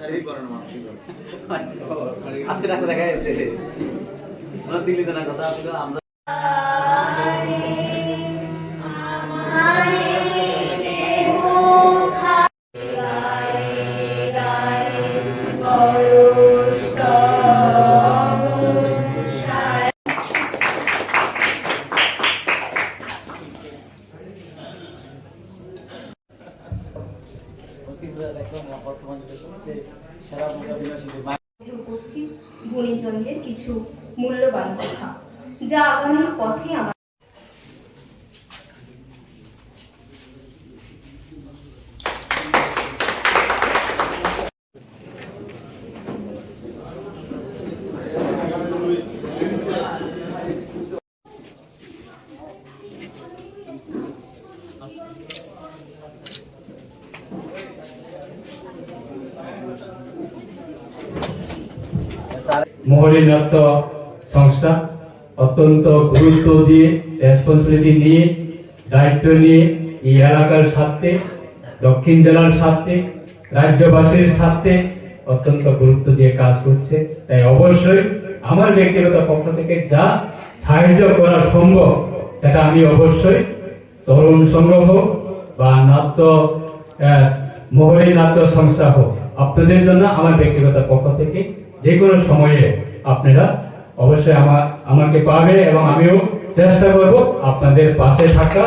শারীরিক করে না মানসিক আজকে ডাক্তার দেখা গেছে আমরা দিল্লিতে না কথা আসলে আমরা দেখলাম বর্তমান কিছু মূল্যবান কথা যা আগামীর পথে আমার স্যার মোহরী নৃত্য সংস্থা অত্যন্ত গুরুত্ব দিয়ে রেসপন্সিবিলিটি নিয়ে, দায়িত্ব নিয়ে এই এলাকার স্বার্থে, দক্ষিণ জেলার স্বার্থে, রাজ্যবাসীর স্বার্থে অত্যন্ত গুরুত্ব দিয়ে কাজ করছে। তাই অবশ্যই আমার ব্যক্তিগত পক্ষ থেকে যা সাহায্য করা সম্ভব, সেটা আমি অবশ্যই তরুণ হোক বা নাট্য মোহরী নাট্য সংস্থা হোক। আপনাদের জন্য আমার ব্যক্তিগত পক্ষ থেকে যে কোনো সময়ে আপনারা অবশ্যই আমার আমাকে পাবে এবং আমিও চেষ্টা করব আপনাদের পাশে থাকা